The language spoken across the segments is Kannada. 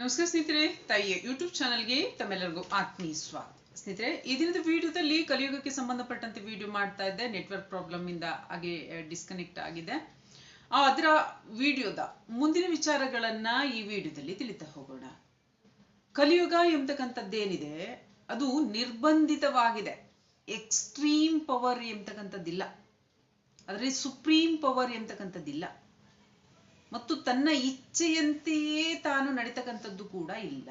ನಮಸ್ಕಾರ ಸ್ನೇಹಿತರೆ, ತಾಯಿಯ ಯೂಟ್ಯೂಬ್ ಚಾನಲ್ಗೆ ತಮ್ಮೆಲ್ಲರಿಗೂ ಆತ್ಮೀಯ ಸ್ವಾಗತ. ಸ್ನೇಹಿತರೆ, ಈ ದಿನದ ವಿಡಿಯೋದಲ್ಲಿ ಕಲಿಯುಗಕ್ಕೆ ಸಂಬಂಧಪಟ್ಟಂತೆ ವಿಡಿಯೋ ಮಾಡ್ತಾ ಇದ್ದೆ. ನೆಟ್ವರ್ಕ್ ಪ್ರಾಬ್ಲಮ್ ಇಂದ ಹಾಗೆ ಡಿಸ್ಕನೆಕ್ಟ್ ಆಗಿದೆ. ಅದರ ವಿಡಿಯೋದ ಮುಂದಿನ ವಿಚಾರಗಳನ್ನ ಈ ವಿಡಿಯೋದಲ್ಲಿ ತಿಳಿತಾ ಹೋಗೋಣ. ಕಲಿಯುಗ ಎಂಬತಕ್ಕಂಥದ್ದೇನಿದೆ, ಅದು ನಿರ್ಬಂಧಿತವಾಗಿದೆ. Extreme power ಎಂಬತಕ್ಕಂಥದ್ದಿಲ್ಲ. ಅದರಲ್ಲಿ ಸುಪ್ರೀಂ ಪವರ್ ಎಂಬತಕ್ಕಂಥದ್ದಿಲ್ಲ. ಮತ್ತು ತನ್ನ ಇಚ್ಛೆಯಂತೆಯೇ ತಾನು ನಡೀತಕ್ಕಂಥದ್ದು ಕೂಡ ಇಲ್ಲ.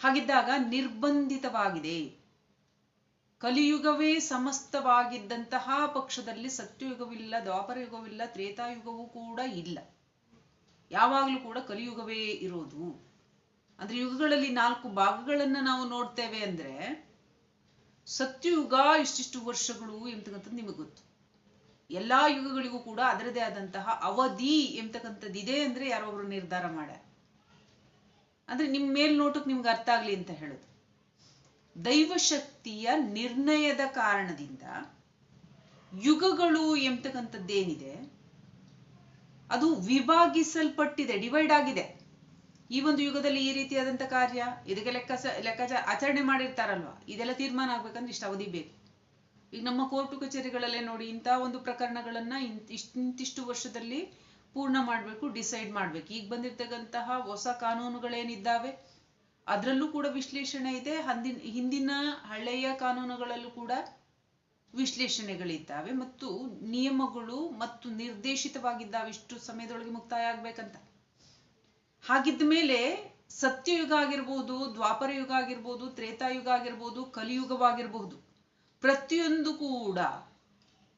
ಹಾಗಿದ್ದಾಗ ನಿರ್ಬಂಧಿತವಾಗಿದೆ. ಕಲಿಯುಗವೇ ಸಮಸ್ತವಾಗಿದ್ದಂತಹ ಪಕ್ಷದಲ್ಲಿ ಸತ್ಯಯುಗವಿಲ್ಲ, ದ್ವಾಪರಯುಗವಿಲ್ಲ, ತ್ರೇತಾಯುಗವೂ ಕೂಡ ಇಲ್ಲ. ಯಾವಾಗಲೂ ಕೂಡ ಕಲಿಯುಗವೇ ಇರೋದು. ಅಂದ್ರೆ ಯುಗಗಳಲ್ಲಿ ನಾಲ್ಕು ಭಾಗಗಳನ್ನ ನಾವು ನೋಡ್ತೇವೆ ಅಂದ್ರೆ ಸತ್ಯಯುಗ ಇಷ್ಟಿಷ್ಟು ವರ್ಷಗಳು ಎಂತಕ್ಕಂಥದ್ದು ನಿಮಗೆ ಗೊತ್ತು. ಎಲ್ಲಾ ಯುಗಗಳಿಗೂ ಕೂಡ ಅದರದೇ ಆದಂತಹ ಅವಧಿ ಎಂಬತಕ್ಕಂಥದ್ದು ಇದೆ ಅಂದ್ರೆ ಯಾರೋ ಒಬ್ರು ನಿರ್ಧಾರ ಮಾಡ್ಯಾರ. ಅಂದ್ರೆ ನಿಮ್ ಮೇಲ್ನೋಟಕ್ಕೆ ನಿಮ್ಗೆ ಅರ್ಥ ಆಗ್ಲಿ ಅಂತ ಹೇಳೋದು. ದೈವಶಕ್ತಿಯ ನಿರ್ಣಯದ ಕಾರಣದಿಂದ ಯುಗಗಳು ಎಂಬತಕ್ಕಂಥದ್ದೇನಿದೆ, ಅದು ವಿಭಾಗಿಸಲ್ಪಟ್ಟಿದೆ ಡಿವೈಡ್ ಆಗಿದೆ. ಈ ಒಂದು ಯುಗದಲ್ಲಿ ಈ ರೀತಿಯಾದಂತ ಕಾರ್ಯ, ಇದಕ್ಕೆ ಲೆಕ್ಕ ಲೆಕ್ಕಾಚಾರ ಆಚರಣೆ ಮಾಡಿರ್ತಾರಲ್ವಾ? ಇದೆಲ್ಲ ತೀರ್ಮಾನ ಆಗ್ಬೇಕಂದ್ರೆ ಇಷ್ಟು ಅವಧಿ ಬೇಕು. ಈಗ ನಮ್ಮ ಕೋರ್ಟು ಕಚೇರಿಗಳಲ್ಲೇ ನೋಡಿ ಇಂಥ ಒಂದು ಪ್ರಕರಣಗಳನ್ನ ಇಂತಿಷ್ಟು ವರ್ಷದಲ್ಲಿ ಪೂರ್ಣ ಮಾಡಬೇಕು, ಡಿಸೈಡ್ ಮಾಡ್ಬೇಕು. ಈಗ ಬಂದಿರ್ತಕ್ಕಂತಹ ಹೊಸ ಕಾನೂನುಗಳೇನಿದ್ದಾವೆ, ಅದರಲ್ಲೂ ಕೂಡ ವಿಶ್ಲೇಷಣೆ ಇದೆ. ಹಿಂದಿನ ಹಿಂದಿನ ಹಳೆಯ ಕಾನೂನುಗಳಲ್ಲೂ ಕೂಡ ವಿಶ್ಲೇಷಣೆಗಳಿದ್ದಾವೆ ಮತ್ತು ನಿಯಮಗಳು ಮತ್ತು ನಿರ್ದೇಶಿತವಾಗಿದ್ದಾವೆ. ಇಷ್ಟು ಸಮಯದೊಳಗೆ ಮುಕ್ತಾಯ ಆಗ್ಬೇಕಂತ. ಹಾಗಿದ್ದ ಮೇಲೆ ಸತ್ಯಯುಗ ಆಗಿರ್ಬೋದು, ದ್ವಾಪರ ಯುಗ ಆಗಿರ್ಬೋದು, ತ್ರೇತಾಯುಗ ಆಗಿರ್ಬೋದು, ಕಲಿಯುಗವಾಗಿರ್ಬಹುದು ಪ್ರತಿಯೊಂದು ಕೂಡ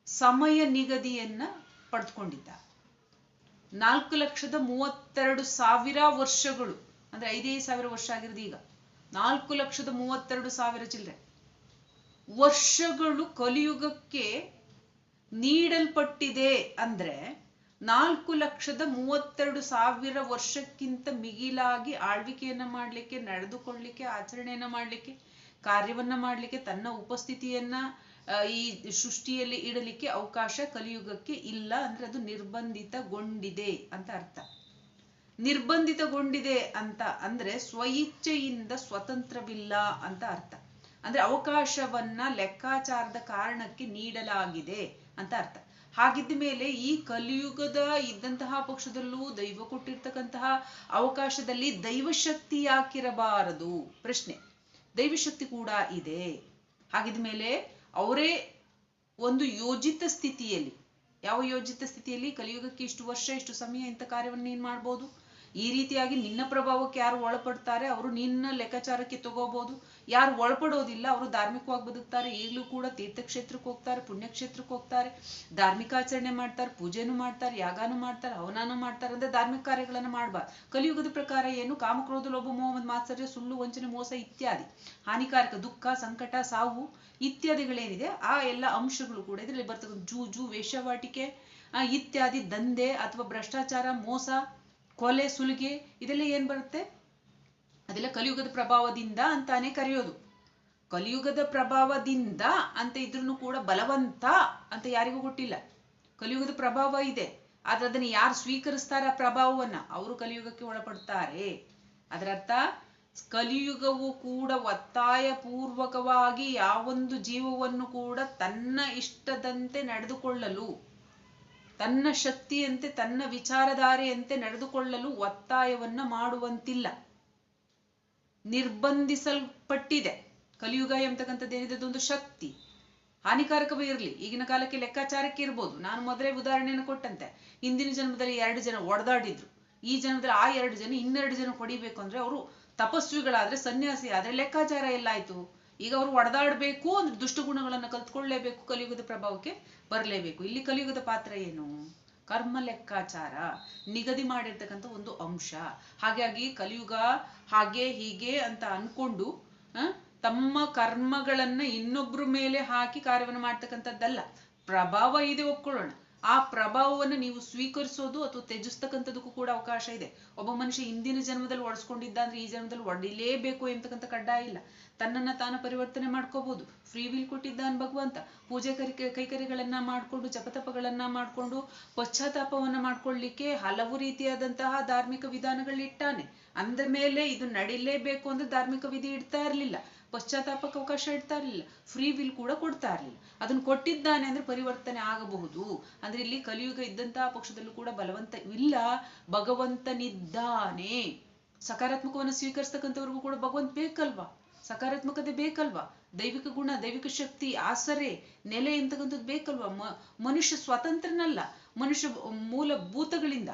ಸಮಯ ನಿಗದಿಯನ್ನ ಪಡೆದುಕೊಂಡಿದ್ದ ನಾಲ್ಕು ಲಕ್ಷದ ಮೂವತ್ತೆರಡು ಸಾವಿರ ವರ್ಷಗಳು, ಅಂದ್ರೆ ಐದೈದು ಸಾವಿರ ವರ್ಷ ಆಗಿರೋದು ಈಗ. ನಾಲ್ಕು ಲಕ್ಷದ ಮೂವತ್ತೆರಡು ಸಾವಿರ ಚಿಲ್ಲರೆ ವರ್ಷಗಳು ಕಲಿಯುಗಕ್ಕೆ ನೀಡಲ್ಪಟ್ಟಿದೆ ಅಂದ್ರೆ ನಾಲ್ಕು ಲಕ್ಷದ ಮೂವತ್ತೆರಡು ಸಾವಿರ ವರ್ಷಕ್ಕಿಂತ ಮಿಗಿಲಾಗಿ ಆಳ್ವಿಕೆಯನ್ನ ಮಾಡ್ಲಿಕ್ಕೆ, ನಡೆದುಕೊಳ್ಳಿಕ್ಕೆ, ಆಚರಣೆಯನ್ನ ಮಾಡ್ಲಿಕ್ಕೆ ಕಾರ್ಯವನ್ನ ಮಾಡಲಿಕ್ಕೆ, ತನ್ನ ಉಪಸ್ಥಿತಿಯನ್ನ ಈ ಸೃಷ್ಟಿಯಲ್ಲಿ ಇಡಲಿಕ್ಕೆ ಅವಕಾಶ ಕಲಿಯುಗಕ್ಕೆ ಇಲ್ಲ ಅಂದ್ರೆ ಅದು ನಿರ್ಬಂಧಿತಗೊಂಡಿದೆ ಅಂತ ಅರ್ಥ. ನಿರ್ಬಂಧಿತಗೊಂಡಿದೆ ಅಂತ ಅಂದ್ರೆ ಸ್ವಇಚ್ಛೆಯಿಂದ ಸ್ವತಂತ್ರವಿಲ್ಲ ಅಂತ ಅರ್ಥ. ಅಂದ್ರೆ ಅವಕಾಶವನ್ನ ಲೆಕ್ಕಾಚಾರದ ಕಾರಣಕ್ಕೆ ನೀಡಲಾಗಿದೆ ಅಂತ ಅರ್ಥ. ಹಾಗಿದ್ದ ಮೇಲೆ ಈ ಕಲಿಯುಗದ ಇದ್ದಂತಹ ಪಕ್ಷದಲ್ಲೂ ದೈವ ಕೊಟ್ಟಿರ್ತಕ್ಕಂತಹ ಅವಕಾಶದಲ್ಲಿ ದೈವಶಕ್ತಿ ಯಾಕಿರಬಾರದು? ಪ್ರಶ್ನೆ. ದೈವಶಕ್ತಿ ಕೂಡ ಇದೆ. ಹಾಗಿದ ಮೇಲೆ ಅವರೇ ಒಂದು ಯೋಜಿತ ಸ್ಥಿತಿಯಲ್ಲಿ, ಯಾವ ಯೋಜಿತ ಸ್ಥಿತಿಯಲ್ಲಿ? ಕಲಿಯುಗಕ್ಕೆ ಇಷ್ಟು ವರ್ಷ, ಇಷ್ಟು ಸಮಯ, ಇಂಥ ಕಾರ್ಯವನ್ನು ನೀನ್ ಮಾಡ್ಬೋದು? ಈ ರೀತಿಯಾಗಿ ನಿನ್ನ ಪ್ರಭಾವಕ್ಕೆ ಯಾರು ಒಳಪಡ್ತಾರೆ? ಅವರು ನಿನ್ನ ಲೆಕ್ಕಾಚಾರಕ್ಕೆ ತಗೋಬಹುದು ಯಾರು ಒಳಪಡೋದಿಲ್ಲ ಅವರು ಧಾರ್ಮಿಕವಾಗಿ ಬದುಕ್ತಾರೆ. ಈಗಲೂ ಕೂಡ ತೀರ್ಥಕ್ಷೇತ್ರಕ್ಕೆ ಹೋಗ್ತಾರೆ, ಪುಣ್ಯಕ್ಷೇತ್ರಕ್ಕೆ ಹೋಗ್ತಾರೆ. ಧಾರ್ಮಿಕ ಆಚರಣೆ ಮಾಡ್ತಾರೆ, ಪೂಜೆನೂ ಮಾಡ್ತಾರೆ, ಯಾಗಾನು ಮಾಡ್ತಾರೆ, ಹವನಾನು ಮಾಡ್ತಾರೆ ಅಂದ್ರೆ ಧಾರ್ಮಿಕ ಕಾರ್ಯಗಳನ್ನು ಮಾಡ್ಬಾರ್ದು. ಕಲಿಯುಗದ ಪ್ರಕಾರ ಏನು? ಕಾಮಕ್ರೋಧ, ಲೋಭ ಮೋಹ ಮಾತ್ಸರ್ಯ, ಸುಳ್ಳು, ವಂಚನೆ, ಮೋಸ ಇತ್ಯಾದಿ. ಹಾನಿಕಾರಕ, ದುಃಖ, ಸಂಕಟ, ಸಾವು ಇತ್ಯಾದಿಗಳೇನಿದೆ, ಆ ಎಲ್ಲ ಅಂಶಗಳು ಕೂಡ ಇದರಲ್ಲಿ ಬರ್ತಕ್ಕಂಥ ಜೂಜು ವೇಷವಾಟಿಕೆ ಇತ್ಯಾದಿ, ದಂಧೆ ಅಥವಾ ಭ್ರಷ್ಟಾಚಾರ, ಮೋಸ, ಕೊಲೆ, ಸುಲಿಗೆ, ಇದೆಲ್ಲ ಏನ್ ಬರುತ್ತೆ? ಅದೆಲ್ಲ ಕಲಿಯುಗದ ಪ್ರಭಾವದಿಂದ ಅಂತಾನೆ ಕರೆಯೋದು. ಕಲಿಯುಗದ ಪ್ರಭಾವದಿಂದ ಅಂತ ಇದ್ರೂ ಕೂಡ ಬಲವಂತ ಅಂತ ಯಾರಿಗೂ ಗೊತ್ತಿಲ್ಲ. ಕಲಿಯುಗದ ಪ್ರಭಾವ ಇದೆ. ಆದ್ರೆ ಅದನ್ನ ಯಾರು ಸ್ವೀಕರಿಸ್ತಾರ ಪ್ರಭಾವವನ್ನ? ಅವರು ಕಲಿಯುಗಕ್ಕೆ ಒಳಪಡ್ತಾರೆ. ಅದರರ್ಥ ಕಲಿಯುಗವು ಕೂಡ ಒತ್ತಾಯ ಪೂರ್ವಕವಾಗಿ ಯಾವೊಂದು ಜೀವವನ್ನು ಕೂಡ ತನ್ನ ಇಷ್ಟದಂತೆ ನಡೆದುಕೊಳ್ಳಲು, ತನ್ನ ಶಕ್ತಿಯಂತೆ, ತನ್ನ ವಿಚಾರಧಾರೆಯಂತೆ ನಡೆದುಕೊಳ್ಳಲು ಒತ್ತಾಯವನ್ನ ಮಾಡುವಂತಿಲ್ಲ. ನಿರ್ಬಂಧಿಸಲ್ಪಟ್ಟಿದೆ. ಕಲಿಯುಗ ಎಂಬತಕ್ಕಂಥದ್ದೇನಿದೆ ಅದೊಂದು ಶಕ್ತಿ. ಹಾನಿಕಾರಕವೇ ಇರಲಿ. ಈಗಿನ ಕಾಲಕ್ಕೆ ಲೆಕ್ಕಾಚಾರಕ್ಕೆ ಇರ್ಬೋದು. ನಾನು ಮೊದಲೇ ಉದಾಹರಣೆಯನ್ನು ಕೊಟ್ಟಂತೆ. ಹಿಂದಿನ ಜನ್ಮದಲ್ಲಿ ಎರಡು ಜನ ಒಡೆದಾಡಿದ್ರು. ಈ ಜನ್ಮದಲ್ಲಿ ಆ ಎರಡು ಜನ ಇನ್ನೆರಡು ಜನ ಹೊಡಿಬೇಕು ಅಂದ್ರೆ ಅವರು ತಪಸ್ವಿಗಳಾದ್ರೆ ಸನ್ಯಾಸಿ ಆದ್ರೆ ಲೆಕ್ಕಾಚಾರ ಎಲ್ಲಾಯ್ತು ಈಗ ಅವರು ಒಡೆದಾಡಬೇಕು ಅಂದ್ರೆ ದುಷ್ಟಗುಣಗಳನ್ನ ಕಲ್ತ್ಕೊಳ್ಳೇಬೇಕು. ಕಲಿಯುಗದ ಪ್ರಭಾವಕ್ಕೆ ಬರಲೇಬೇಕು. ಇಲ್ಲಿ ಕಲಿಯುಗದ ಪಾತ್ರ ಏನು? ಕರ್ಮ ಲೆಕ್ಕಾಚಾರ ನಿಗದಿ ಮಾಡಿರ್ತಕ್ಕಂಥ ಒಂದು ಅಂಶ. ಹಾಗಾಗಿ ಕಲಿಯುಗ ಹಾಗೆ ಹೀಗೆ ಅಂತ ಅನ್ಕೊಂಡು ತಮ್ಮ ಕರ್ಮಗಳನ್ನ ಇನ್ನೊಬ್ರ ಮೇಲೆ ಹಾಕಿ ಕಾರ್ಯವನ್ನು ಮಾಡ್ತಕ್ಕಂಥದ್ದಲ್ಲ. ಪ್ರಭಾವ ಇದೆ ಒಪ್ಕೊಳ್ಳೋಣ. ಆ ಪ್ರಭಾವವನ್ನು ನೀವು ಸ್ವೀಕರಿಸೋದು ಅಥವಾ ತ್ಯಜಿಸ್ತಕ್ಕಂಥದಕ್ಕೂ ಕೂಡ ಅವಕಾಶ ಇದೆ. ಒಬ್ಬ ಮನುಷ್ಯ ಹಿಂದಿನ ಜನ್ಮದಲ್ಲಿ ಒಡಿಸ್ಕೊಂಡಿದ್ದ ಅಂದ್ರೆ ಈ ಜನ್ಮದಲ್ಲಿ ಒಡಿಲೇಬೇಕು ಎಂತಕ್ಕಂಥ ಕಡ್ಡಾಯ ಇಲ್ಲ. ತನ್ನನ್ನ ತಾನು ಪರಿವರ್ತನೆ ಮಾಡ್ಕೋಬಹುದು. ಫ್ರೀ ವಿಲ್ ಕೊಟ್ಟಿದ್ದಾನೆ ಭಗವಂತ. ಪೂಜೆ ಕರಿ ಕೈಕರಿಗಳನ್ನ ಮಾಡ್ಕೊಂಡು, ಜಪತಪಗಳನ್ನ ಮಾಡ್ಕೊಂಡು, ಪಶ್ಚಾತ್ತಾಪವನ್ನ ಮಾಡ್ಕೊಳ್ಳಿಕ್ಕೆ ಹಲವು ರೀತಿಯಾದಂತಹ ಧಾರ್ಮಿಕ ವಿಧಾನಗಳಿಟ್ಟಾನೆ. ಅಂದ ಮೇಲೆ ಇದು ನಡಿಲೇಬೇಕು ಅಂದ್ರೆ ಧಾರ್ಮಿಕ ವಿಧಿ ಇಡ್ತಾ ಇರ್ಲಿಲ್ಲ. ಪಶ್ಚಾತ್ತಾಪಕ್ಕೆ ಅವಕಾಶ ಇಡ್ತಾ ಇರಲಿಲ್ಲ. ಫ್ರೀ ವಿಲ್ ಕೂಡ ಕೊಡ್ತಾ ಇರಲಿಲ್ಲ. ಅದನ್ನ ಕೊಟ್ಟಿದ್ದಾನೆ ಅಂದ್ರೆ ಪರಿವರ್ತನೆ ಆಗಬಹುದು. ಅಂದ್ರೆ ಇಲ್ಲಿ ಕಲಿಯುಗ ಇದ್ದಂತಹ ಪಕ್ಷದಲ್ಲೂ ಕೂಡ ಬಲವಂತ ಇಲ್ಲ. ಭಗವಂತನಿದ್ದಾನೆ. ಸಕಾರಾತ್ಮಕವನ್ನು ಸ್ವೀಕರಿಸ್ತಕ್ಕಂಥವ್ರಿಗೂ ಕೂಡ ಭಗವಂತ ಬೇಕಲ್ವಾ? ಸಕಾರಾತ್ಮಕತೆ ಬೇಕಲ್ವಾ? ದೈವಿಕ ಗುಣ, ದೈವಿಕ ಶಕ್ತಿ, ಆಸರೆ, ನೆಲೆ ಎಂತಕ್ಕಂಥದ್ದು ಬೇಕಲ್ವಾ? ಮನುಷ್ಯ ಸ್ವತಂತ್ರನಲ್ಲ. ಮನುಷ್ಯ ಮೂಲಭೂತಗಳಿಂದ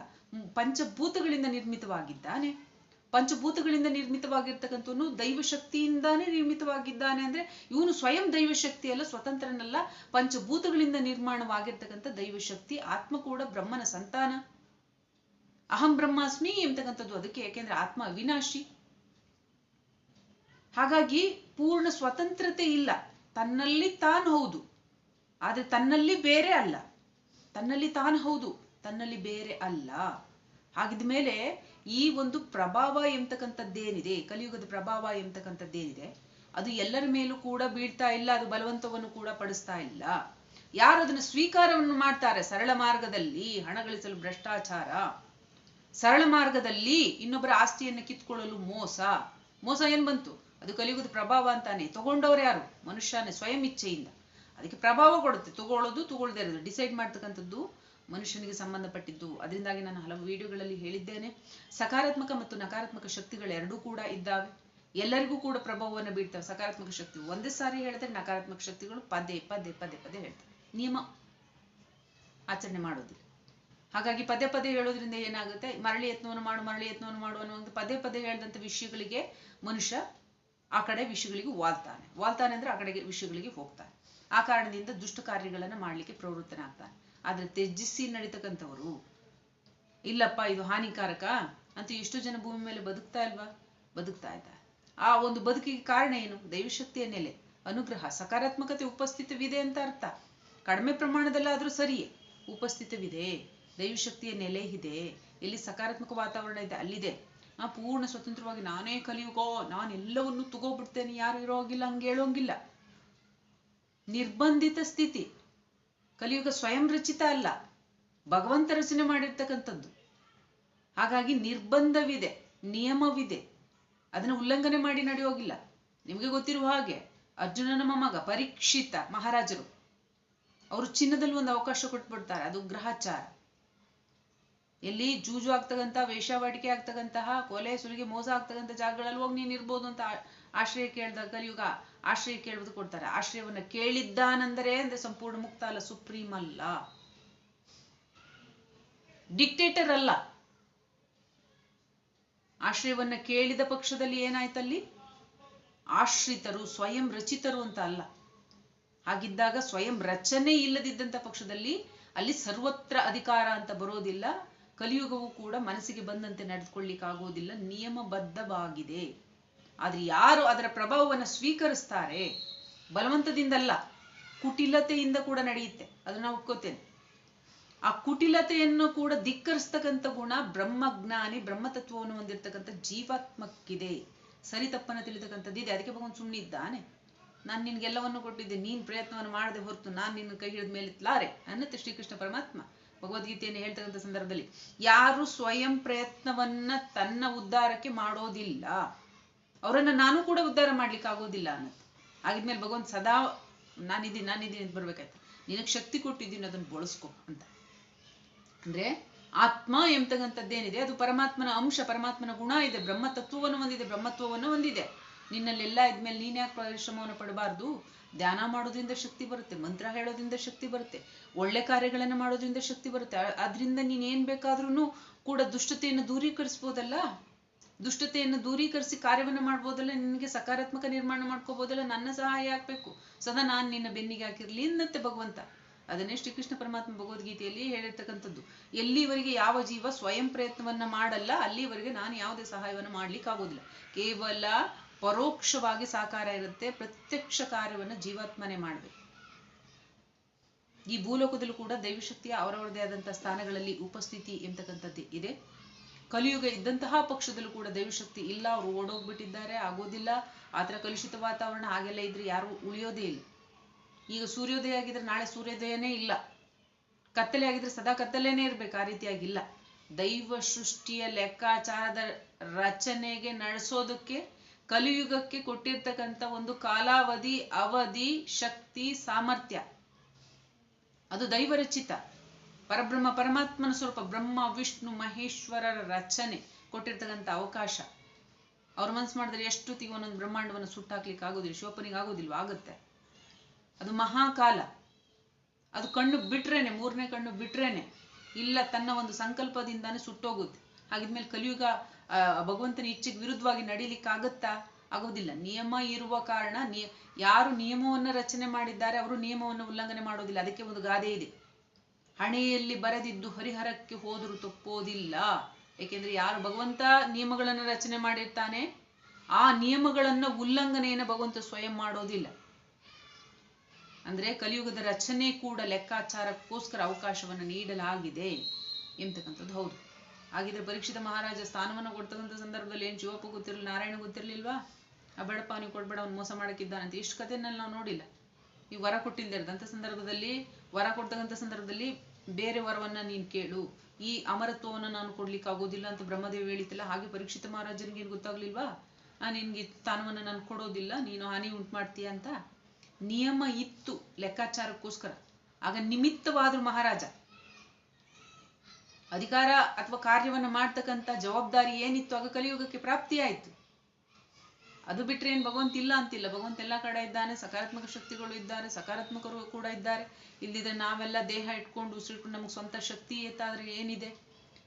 ಪಂಚಭೂತಗಳಿಂದ ನಿರ್ಮಿತವಾಗಿದ್ದಾನೆ. ಪಂಚಭೂತಗಳಿಂದ ನಿರ್ಮಿತವಾಗಿರ್ತಕ್ಕಂಥವನು ದೈವ ಶಕ್ತಿಯಿಂದಾನೇ ನಿರ್ಮಿತವಾಗಿದ್ದಾನೆ ಅಂದ್ರೆ ಇವನು ಸ್ವಯಂ ದೈವ ಶಕ್ತಿ ಅಲ್ಲ, ಸ್ವತಂತ್ರನಲ್ಲ. ಪಂಚಭೂತಗಳಿಂದ ನಿರ್ಮಾಣವಾಗಿರ್ತಕ್ಕಂಥ ದೈವಶಕ್ತಿ ಆತ್ಮ ಕೂಡ ಬ್ರಹ್ಮನ ಸಂತಾನ. ಅಹಂ ಬ್ರಹ್ಮಾಸ್ಮಿ ಎಂತಕ್ಕಂಥದ್ದು ಅದಕ್ಕೆ, ಯಾಕೆಂದ್ರೆ ಆತ್ಮ ಅವಿನಾಶಿ. ಹಾಗಾಗಿ ಪೂರ್ಣ ಸ್ವತಂತ್ರತೆ ಇಲ್ಲ. ತನ್ನಲ್ಲಿ ತಾನು ಹೌದು. ಆದ್ರೆ ತನ್ನಲ್ಲಿ ಬೇರೆ ಅಲ್ಲ. ತನ್ನಲ್ಲಿ ತಾನು ಹೌದು. ತನ್ನಲ್ಲಿ ಬೇರೆ ಅಲ್ಲ. ಹಾಗಿದ ಮೇಲೆ ಈ ಒಂದು ಪ್ರಭಾವ ಎಂತಕ್ಕಂಥದ್ದೇನಿದೆ ಕಲಿಯುಗದ ಪ್ರಭಾವ ಎಂತಕ್ಕಂಥದ್ದೇನಿದೆ ಅದು ಎಲ್ಲರ ಮೇಲೂ ಕೂಡ ಬೀಳ್ತಾ ಇಲ್ಲ, ಅದು ಬಲವಂತವನ್ನು ಕೂಡ ಪಡಿಸ್ತಾ ಇಲ್ಲ. ಯಾರು ಅದನ್ನು ಸ್ವೀಕಾರವನ್ನು ಮಾಡ್ತಾರೆ? ಸರಳ ಮಾರ್ಗದಲ್ಲಿ ಹಣ ಗಳಿಸಲು ಭ್ರಷ್ಟಾಚಾರ. ಸರಳ ಮಾರ್ಗದಲ್ಲಿ ಇನ್ನೊಬ್ಬರ ಆಸ್ತಿಯನ್ನು ಕಿತ್ಕೊಳ್ಳಲು ಮೋಸ. ಮೋಸ ಏನ್ ಬಂತು? ಅದು ಕಲಿಯುಗದ ಪ್ರಭಾವ ಅಂತಾನೆ. ತಗೊಂಡವ್ರು ಯಾರು? ಮನುಷ್ಯನೇ ಸ್ವಯಂ ಇಚ್ಛೆಯಿಂದ. ಅದಕ್ಕೆ ಪ್ರಭಾವ ಕೊಡುತ್ತೆ. ತಗೊಳ್ಳೋದು, ತಗೊಳ್ದೇ ಇರೋದು. ಡಿಸೈಡ್ ಮಾಡ್ತಕ್ಕಂಥದ್ದು ಮನುಷ್ಯನಿಗೆ ಸಂಬಂಧಪಟ್ಟಿದ್ದು. ಅದರಿಂದಾಗಿ ನಾನು ಹಲವು ವಿಡಿಯೋಗಳಲ್ಲಿ ಹೇಳಿದ್ದೇನೆ. ಸಕಾರಾತ್ಮಕ ಮತ್ತು ನಕಾರಾತ್ಮಕ ಶಕ್ತಿಗಳು ಎರಡೂ ಕೂಡ ಇದ್ದಾವೆ. ಎಲ್ಲರಿಗೂ ಕೂಡ ಪ್ರಭಾವವನ್ನು ಬೀಳ್ತವೆ ಸಕಾರಾತ್ಮಕ ಶಕ್ತಿ ಒಂದೇ ಸಾರಿ ಹೇಳಿದ್ರೆ ನಕಾರಾತ್ಮಕ ಶಕ್ತಿಗಳು ಪದೇ ಪದೇ ಪದೇ ಪದೇ ಹೇಳ್ತವೆ. ನಿಯಮ ಆಚರಣೆ ಮಾಡೋದಿಲ್ಲ. ಹಾಗಾಗಿ ಪದೇ ಪದೇ ಹೇಳೋದ್ರಿಂದ ಏನಾಗುತ್ತೆ? ಮರಳಿ ಯತ್ನವನ್ನು ಮಾಡು, ಮರಳಿ ಯತ್ನವನ್ನು ಮಾಡು ಅನ್ನೋ ಒಂದು ಪದೇ ಪದೇ ಹೇಳಿದಂಥ ವಿಷಯಗಳಿಗೆ ಮನುಷ್ಯ ಆ ಕಡೆ ವಿಷಯಗಳಿಗೆ ವಾಲ್ತಾನೆ. ವಾಲ್ತಾನೆ ಅಂದ್ರೆ ಆ ಕಡೆಗೆ ವಿಷಯಗಳಿಗೆ ಹೋಗ್ತಾನೆ. ಆ ಕಾರಣದಿಂದ ದುಷ್ಟ ಕಾರ್ಯಗಳನ್ನು ಮಾಡಲಿಕ್ಕೆ ಪ್ರವೃತ್ತನಾಗ್ತಾನೆ. ಆದ್ರೆ ತ್ಯಜಿಸಿ ನಡೀತಕ್ಕಂಥವರು, ಇಲ್ಲಪ್ಪ ಇದು ಹಾನಿಕಾರಕ ಅಂತ ಎಷ್ಟು ಜನ ಭೂಮಿ ಮೇಲೆ ಬದುಕ್ತಾ ಇಲ್ವಾ? ಬದುಕ್ತಾ ಇದ್ದಾರೆ. ಆ ಒಂದು ಬದುಕಿಗೆ ಕಾರಣ ಏನು? ದೈವಶಕ್ತಿಯ ನೆಲೆ, ಅನುಗ್ರಹ, ಸಕಾರಾತ್ಮಕತೆ, ಉಪಸ್ಥಿತವಿದೆ ಅಂತ ಅರ್ಥ. ಕಡಿಮೆ ಪ್ರಮಾಣದಲ್ಲಾದರೂ ಸರಿಯೇ, ಉಪಸ್ಥಿತವಿದೆ, ದೈವಶಕ್ತಿಯ ನೆಲೆ ಇದೆ ಎಲ್ಲಿ ಸಕಾರಾತ್ಮಕ ವಾತಾವರಣ ಇದೆ, ಅಲ್ಲಿದೆ. ಆ ಪೂರ್ಣ ಸ್ವತಂತ್ರವಾಗಿ ನಾನೇ ಕಲಿಯುಗೋ ನಾನು ಎಲ್ಲವನ್ನು ತಗೋಬಿಡ್ತೇನೆ, ಯಾರು ಇರೋ ಹೋಗಿಲ್ಲ, ಹಂಗೆ ಹೇಳೋಂಗಿಲ್ಲ. ನಿರ್ಬಂಧಿತ ಸ್ಥಿತಿ. ಕಲಿಯುಗ ಸ್ವಯಂ ರಚಿತ ಅಲ್ಲ. ಭಗವಂತ ರಚನೆ ಮಾಡಿರ್ತಕ್ಕಂಥದ್ದು. ಹಾಗಾಗಿ ನಿರ್ಬಂಧವಿದೆ, ನಿಯಮವಿದೆ. ಅದನ್ನ ಉಲ್ಲಂಘನೆ ಮಾಡಿ ನಡೆಯೋಗಿಲ್ಲ. ನಿಮಗೆ ಗೊತ್ತಿರುವ ಹಾಗೆ ಅರ್ಜುನನ ಮಗ ಪರೀಕ್ಷಿತ ಮಹಾರಾಜರು. ಅವರು ಚಿನ್ನದಲ್ಲಿ ಒಂದು ಅವಕಾಶ ಕೊಟ್ಬಿಡ್ತಾರೆ, ಅದು ಗ್ರಹಚಾರ. ಎಲ್ಲಿ ಜೂಜು ಆಗ್ತಕ್ಕಂಥ ವೇಷವಾಟಿಕೆ ಆಗ್ತಕ್ಕಂತಹ, ಕೊಲೆ, ಸುಲಿಗೆ, ಮೋಸ ಆಗ್ತಕ್ಕಂಥ ಜಾಗಗಳಲ್ಲಿ ಹೋಗಿ ನೀನು ಇರ್ಬೋದು ಅಂತ ಆಶ್ರಯ ಕೇಳ್ದ ಕಲಿಯುಗ ಆಶ್ರಯ ಕೇಳುವುದು ಕೊಡ್ತಾರೆ. ಆಶ್ರಯವನ್ನು ಕೇಳಿದ್ದಾನಂದರೆ ಅಂದ್ರೆ ಸಂಪೂರ್ಣ ಮುಕ್ತ ಅಲ್ಲ, ಸುಪ್ರೀಂ ಅಲ್ಲ. ಡಿಕ್ಟೇಟರ್ ಅಲ್ಲ. ಆಶ್ರಯವನ್ನ ಕೇಳಿದ ಪಕ್ಷದಲ್ಲಿ ಏನಾಯ್ತಲ್ಲಿ ಆಶ್ರಿತರು, ಸ್ವಯಂ ರಚಿತರು ಅಂತ ಅಲ್ಲ. ಹಾಗಿದ್ದಾಗ ಸ್ವಯಂ ರಚನೆ ಇಲ್ಲದಿದ್ದಂಥ ಪಕ್ಷದಲ್ಲಿ ಅಲ್ಲಿ ಸರ್ವತ್ರ ಅಧಿಕಾರ ಅಂತ ಬರೋದಿಲ್ಲ. ಕಲಿಯುಗವು ಕೂಡ ಮನಸ್ಸಿಗೆ ಬಂದಂತೆ ನಡೆದುಕೊಳ್ಳಿಕ್ಕಾಗೋದಿಲ್ಲ. ನಿಯಮಬದ್ಧವಾಗಿದೆ. ಆದ್ರೆ ಯಾರು ಅದರ ಪ್ರಭಾವವನ್ನು ಸ್ವೀಕರಿಸ್ತಾರೆ? ಬಲವಂತದಿಂದಲ್ಲ, ಕುಟಿಲತೆಯಿಂದ ಕೂಡ ನಡೆಯುತ್ತೆ. ಅದನ್ನ ಒಪ್ಕೋತೇನೆ. ಆ ಕುಟಿಲತೆಯನ್ನು ಕೂಡ ಧಿಕ್ಕರಿಸ್ತಕ್ಕಂಥ ಗುಣ ಬ್ರಹ್ಮಜ್ಞಾನಿ ಬ್ರಹ್ಮತತ್ವವನ್ನು ಹೊಂದಿರತಕ್ಕಂಥ ಜೀವಾತ್ಮಕ್ಕಿದೆ. ಸರಿ ತಪ್ಪನ್ನ ತಿಳಿತಕ್ಕಂಥದ್ದು ಇದೆ. ಅದಕ್ಕೆ ಭಗವಂತ ಸುಮ್ಮನಿದ್ದಾನೆ ನಾನು ನಿನ್ಗೆಲ್ಲವನ್ನು ಕೊಟ್ಟಿದ್ದೆ. ನೀನ್ ಪ್ರಯತ್ನವನ್ನು ಮಾಡದೆ ಹೊರತು ನಾನು ನಿನ್ನ ಕೈ ಹಿಡಿದ ಮೇಲೆ ಲಾರೆ ಅನ್ನತ್ತೆ ಶ್ರೀಕೃಷ್ಣ ಪರಮಾತ್ಮ. ಭಗವದ್ಗೀತೆಯನ್ನು ಹೇಳ್ತಕ್ಕಂಥ ಸಂದರ್ಭದಲ್ಲಿ ಯಾರು ಸ್ವಯಂ ಪ್ರಯತ್ನವನ್ನ ತನ್ನ ಉದ್ಧಾರಕ್ಕೆ ಮಾಡೋದಿಲ್ಲ. ಅವರನ್ನ ನಾನು ಕೂಡ ಉದ್ಧಾರ ಮಾಡ್ಲಿಕ್ಕೆ ಆಗೋದಿಲ್ಲ ಅನ್ನತ್ತೆ ಆಗಿದ್ಮೇಲೆ ಭಗವಂತ ಸದಾ ನಾನಿದ್ದೀನಿ ನಾನಿದ್ದೀನಿ ಅಂತ ಬರ್ಬೇಕಾಯ್ತು. ನಿನಗೆ ಶಕ್ತಿ ಕೊಟ್ಟಿದ್ದೀನಿ, ಅದನ್ನು ಬಳಸ್ಕೊ ಅಂತ. ಅಂದ್ರೆ ಆತ್ಮ ಎಂತಕ್ಕಂಥದ್ದೇನಿದೆ ಅದು ಪರಮಾತ್ಮನ ಅಂಶ, ಪರಮಾತ್ಮನ ಗುಣ ಇದೆ, ಬ್ರಹ್ಮ ತತ್ವವನ್ನು ಹೊಂದಿದೆ, ಬ್ರಹ್ಮತ್ವವನ್ನು ಹೊಂದಿದೆ. ನಿನ್ನಲ್ಲೆಲ್ಲ ಇದ್ಮೇಲೆ ನೀನ್ ಯಾಕೆ ಪರಿಶ್ರಮವನ್ನು ಪಡಬಾರ್ದು? ಧ್ಯಾನ ಮಾಡೋದ್ರಿಂದ ಶಕ್ತಿ ಬರುತ್ತೆ, ಮಂತ್ರ ಹೇಳೋದ್ರಿಂದ ಶಕ್ತಿ ಬರುತ್ತೆ, ಒಳ್ಳೆ ಕಾರ್ಯಗಳನ್ನ ಮಾಡೋದ್ರಿಂದ ಶಕ್ತಿ ಬರುತ್ತೆ. ಅದರಿಂದ ನೀನ್ ಏನ್ ಬೇಕಾದ್ರೂ ಕೂಡ ದುಷ್ಟತೆಯನ್ನು ದೂರೀಕರಿಸ್ಬೋದಲ್ಲ? ದುಷ್ಟತೆಯನ್ನು ದೂರೀಕರಿಸಿ ಕಾರ್ಯವನ್ನ ಮಾಡ್ಬೋದಲ್ಲ, ನಿನಗೆ ಸಕಾರಾತ್ಮಕ ನಿರ್ಮಾಣ ಮಾಡ್ಕೋಬೋದಲ್ಲ, ನನ್ನ ಸಹಾಯ ಆಗ್ಬೇಕು. ಸದಾ ನಾನ್ ನಿನ್ನ ಬೆನ್ನಿಗೆ ಹಾಕಿರ್ಲಿ ಅನ್ನತ್ತೆ ಭಗವಂತ. ಅದನ್ನೇ ಶ್ರೀಕೃಷ್ಣ ಪರಮಾತ್ಮ ಭಗವದ್ಗೀತೆಯಲ್ಲಿ ಹೇಳಿರ್ತಕ್ಕಂಥದ್ದು. ಎಲ್ಲಿವರೆಗೆ ಯಾವ ಜೀವ ಸ್ವಯಂ ಪ್ರಯತ್ನವನ್ನ ಮಾಡಲ್ಲ, ಅಲ್ಲಿವರೆಗೆ ನಾನು ಯಾವುದೇ ಸಹಾಯವನ್ನು ಮಾಡ್ಲಿಕ್ಕೆ ಆಗೋದಿಲ್ಲ. ಕೇವಲ ಪರೋಕ್ಷವಾಗಿ ಸಾಕಾರ ಇರುತ್ತೆ, ಪ್ರತ್ಯಕ್ಷ ಕಾರ್ಯವನ್ನು ಜೀವಾತ್ಮನೆ ಮಾಡ್ಬೇಕು. ಈ ಭೂಲೋಕದಲ್ಲೂ ಕೂಡ ದೈವಶಕ್ತಿಯ ಅವರವರದೇ ಆದಂತಹ ಸ್ಥಾನಗಳಲ್ಲಿ ಉಪಸ್ಥಿತಿ ಎಂತಕ್ಕಂಥದ್ದು ಇದೆ. ಕಲಿಯುಗ ಇದ್ದಂತಹ ಪಕ್ಷದಲ್ಲೂ ಕೂಡ ದೈವಶಕ್ತಿ ಇಲ್ಲ, ಅವರು ಓಡೋಗ್ಬಿಟ್ಟಿದ್ದಾರೆ, ಆಗೋದಿಲ್ಲ. ಆ ಥರ ಕಲುಷಿತ ವಾತಾವರಣ ಹಾಗೆಲ್ಲ ಇದ್ರೆ ಯಾರು ಉಳಿಯೋದೇ ಇಲ್ಲ. ಈಗ ಸೂರ್ಯೋದಯ ಆಗಿದ್ರೆ ನಾಳೆ ಸೂರ್ಯೋದಯನೇ ಇಲ್ಲ. ಕತ್ತಲೆ ಆಗಿದ್ರೆ ಸದಾ ಕತ್ತಲೇನೇ ಇರ್ಬೇಕು, ಆ ರೀತಿಯಾಗಿಲ್ಲ. ದೈವ ಸೃಷ್ಟಿಯ ಲೆಕ್ಕಾಚಾರದ ರಚನೆಗೆ ನಡೆಸೋದಕ್ಕೆ, ಕಲಿಯುಗಕ್ಕೆ ಕೊಟ್ಟಿರ್ತಕ್ಕಂಥ ಒಂದು ಕಾಲಾವಧಿ, ಅವಧಿ, ಶಕ್ತಿ, ಸಾಮರ್ಥ್ಯ. ಅದು ದೈವರಚಿತ ಪರಬ್ರಹ್ಮ ಪರಮಾತ್ಮನ ಸ್ವರೂಪ ಬ್ರಹ್ಮ, ವಿಷ್ಣು, ಮಹೇಶ್ವರರ ರಚನೆ ಕೊಟ್ಟಿರ್ತಕ್ಕಂಥ ಅವಕಾಶ. ಅವ್ರ ಮನಸ್ಸು ಮಾಡಿದ್ರೆ ಎಷ್ಟೊತ್ತಿಗೆ ಒಂದೊಂದು ಬ್ರಹ್ಮಾಂಡವನ್ನು ಸುಟ್ಟಾಕ್ಲಿಕ್ಕೆ ಆಗೋದಿಲ್ಲ, ಶಿವಪ್ಪನಿಗೆ ಆಗೋದಿಲ್ವ? ಆಗುತ್ತೆ. ಅದು ಮಹಾಕಾಲ. ಅದು ಕಣ್ಣು ಬಿಟ್ರೇನೆ, ಮೂರನೇ ಕಣ್ಣು ಬಿಟ್ರೇನೆ ಇಲ್ಲ ತನ್ನ ಒಂದು ಸಂಕಲ್ಪದಿಂದಾನೇ ಸುಟ್ಟೋಗುತ್ತೆ. ಹಾಗಿದ್ಮೇಲೆ ಕಲಿಯುಗ ಭಗವಂತನ ಇಚ್ಛೆಗೆ ವಿರುದ್ಧವಾಗಿ ನಡೀಲಿಕ್ಕಾಗತ್ತಾ ಆಗೋದಿಲ್ಲ. ನಿಯಮ ಇರುವ ಕಾರಣ ಯಾರು ನಿಯಮವನ್ನ ರಚನೆ ಮಾಡಿದ್ದಾರೆ, ಅವರು ನಿಯಮವನ್ನು ಉಲ್ಲಂಘನೆ ಮಾಡೋದಿಲ್ಲ. ಅದಕ್ಕೆ ಒಂದು ಗಾದೆ ಇದೆ. ಹಣೆಯಲ್ಲಿ ಬರೆದಿದ್ದು ಹರಿಹರಕ್ಕೆ ಹೋದರೂ ತಪ್ಪೋದಿಲ್ಲ. ಏಕೆಂದ್ರೆ ಯಾರು ಭಗವಂತ ನಿಯಮಗಳನ್ನು ರಚನೆ ಮಾಡಿರ್ತಾನೆ, ಆ ನಿಯಮಗಳನ್ನು ಉಲ್ಲಂಘನೆಯನ್ನು ಭಗವಂತ ಸ್ವಯಂ ಮಾಡೋದಿಲ್ಲ. ಅಂದ್ರೆ ಕಲಿಯುಗದ ರಚನೆ ಕೂಡ ಲೆಕ್ಕಾಚಾರಕ್ಕೋಸ್ಕರ ಅವಕಾಶವನ್ನು ನೀಡಲಾಗಿದೆ ಎಂತಕ್ಕಂಥದ್ದು. ಹೌದು. ಹಾಗಿದ್ರೆ ಪರೀಕ್ಷಿತ ಮಹಾರಾಜ ಸ್ಥಾನವನ್ನು ಕೊಡ್ತಕ್ಕಂಥ ಸಂದರ್ಭದಲ್ಲಿ ಏನು ಶಿವಪ್ಪ ಗೊತ್ತಿರಲಿಲ್ಲ, ನಾರಾಯಣ ಗೊತ್ತಿರಲಿಲ್ವಾ? ಆ ಬೇಡಪ್ಪ ನೀವು ಕೊಡ್ಬೇಡ, ಅವ್ನು ಮೋಸ ಮಾಡಕ್ಕಿದ್ದಾನಂತ ಇಷ್ಟು ಕಥೆನಲ್ಲಿ ನಾವು ನೋಡಿಲ್ಲ. ಈ ವರ ಕೊಟ್ಟಿಲ್ದೇ ಇರದಂಥ ಸಂದರ್ಭದಲ್ಲಿ, ವರ ಕೊಡ್ತಕ್ಕಂಥ ಸಂದರ್ಭದಲ್ಲಿ ಬೇರೆ ವರವನ್ನ ನೀನ್ ಕೇಳು. ಈ ಅಮರತ್ವವನ್ನ ನಾನು ಕೊಡ್ಲಿಕ್ಕೆ ಆಗೋದಿಲ್ಲ ಅಂತ ಬ್ರಹ್ಮದೇವಿ ಹೇಳಿತಿಲ್ಲ ಹಾಗೆ ಪರೀಕ್ಷಿತ ಮಹಾರಾಜನಿಗೆ ಏನ್ ಗೊತ್ತಾಗ್ಲಿಲ್ವಾ? ನಿನ್ಗೆ ಸ್ಥಾನವನ್ನ ನಾನು ಕೊಡೋದಿಲ್ಲ, ನೀನು ಹಾನಿ ಉಂಟು ಮಾಡ್ತೀಯ ಅಂತ? ನಿಯಮ ಇತ್ತು ಲೆಕ್ಕಾಚಾರಕ್ಕೋಸ್ಕರ. ಆಗ ನಿಮಿತ್ತವಾದ್ರು ಮಹಾರಾಜ, ಅಧಿಕಾರ ಅಥವಾ ಕಾರ್ಯವನ್ನ ಮಾಡ್ತಕ್ಕಂಥ ಜವಾಬ್ದಾರಿ ಏನಿತ್ತು? ಆಗ ಕಲಿಯುಗಕ್ಕೆ ಪ್ರಾಪ್ತಿಯಾಯ್ತು. ಅದು ಬಿಟ್ರೆ ಏನ್ ಭಗವಂತ ಇಲ್ಲ ಅಂತಿಲ್ಲ. ಭಗವಂತ ಎಲ್ಲ ಕಡೆ ಇದ್ದಾನೆ ಸಕಾರಾತ್ಮಕ ಶಕ್ತಿಗಳು ಇದ್ದಾರೆ ಸಕಾರಾತ್ಮಕರು ಕೂಡ ಇದ್ದಾರೆ. ಇಲ್ದಿದ್ರೆ ನಾವೆಲ್ಲ ದೇಹ ಇಟ್ಕೊಂಡು ಉಸಿರಿಟ್ಕೊಂಡು ನಮ್ಗೆ ಸ್ವಂತ ಶಕ್ತಿ ಏತಾದ್ರೆ ಏನಿದೆ?